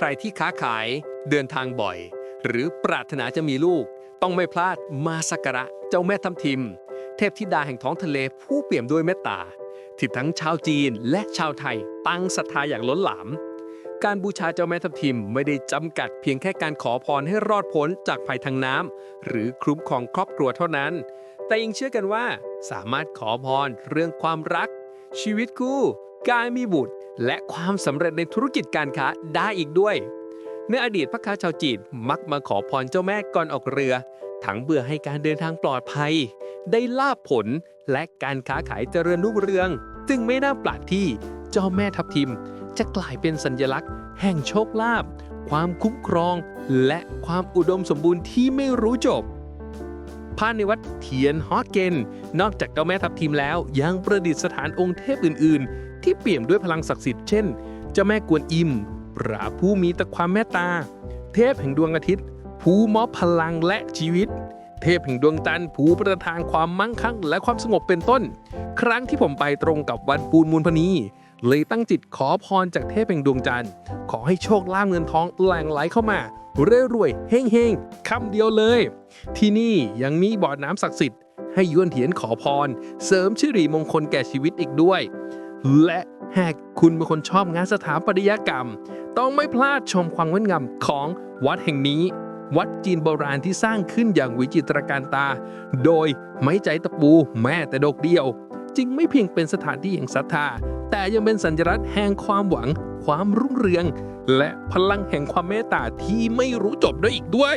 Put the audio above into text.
ครที่ค้าขายเดินทางบ่อย หรือปรารถนาจะมีลูก ต้องไม่พลาดมาสักการะเจ้าแม่ทับทิม เทพธิดาแห่งท้องทะเลผู้เปี่ยมด้วยเมตตาที่ทั้งชาวจีนและชาวไทยตั้งศรัทธาอย่างล้นหลาม การบูชาเจ้าแม่ทับทิมไม่ได้จำกัดเพียงแค่การขอพรให้รอดพ้นจากภัยทางน้ำหรือคุ้มครองครอบครัวเท่านั้น แต่ยังเชื่อกันว่า สามารถขอพรเรื่องความรัก ชีวิตคู่ การมีบุตร และความสำเร็จในธุรกิจการค้าได้อีกด้วยในอดีตพระค้าชาวจีนมักมาขอพรเจ้าแม่ก่อนออกเรือ ทั้งเบื่อให้การเดินทางปลอดภัย ได้ลาบผลและการค้าขายเจริญรุ่งเรือง จึงไม่น่าแปลกที่เจ้าแม่ทับทิม จะกลายเป็นสัญลักษณ์ แห่งโชคลาภความคุ้มครอง และความอุดมสมบูรณ์ที่ไม่รู้จบภายในวัดเทียนฮอเกน นอกจากเจ้าแม่ทับทิมแล้วยังประดิษฐานองค์เทพอื่นๆ ที่เปี่ยมด้วยพลังศักดิ์สิทธิ์เช่น เจ้าแม่กวนอิมพระผู้มีแต่ความเมตตา เทพแห่งดวงอาทิตย์ ผู้มอบพลังและชีวิต เทพแห่งดวงจันทร์ผู้ประทานความมั่งคั่งและความสงบเป็นต้น ครั้งที่ผมไปตรงกับวันปูนมูลพนีเลยตั้งจิตขอพรจากเทพแห่งดวงจันทร์ ขอให้โชคลาภเงินทองแหล่งไหลเข้ามา เร่รวยๆเฮงๆคำเดียวเลย ที่นี่ยังมีบ่อน้ำศักดิ์สิทธิ์ให้ยวนเถียนขอพร เสริมชิริมงคลแก่ชีวิตอีกด้วย และหากคุณเป็นคนชอบงานสถาปัตยกรรม ต้องไม่พลาดชมความงดงามของวัดแห่งนี้ วัดจีนโบราณที่สร้างขึ้นอย่างวิจิตรการตา โดยไม้ใจตะปูแม้แต่ดอกเดียว จึงไม่เพียงเป็นสถานที่แห่งศรัทธา แต่ยังเป็นสัญลักษณ์แห่งความหวัง ความรุ่งเรือง และพลังแห่งความเมตตาที่ไม่รู้จบได้อีกด้วย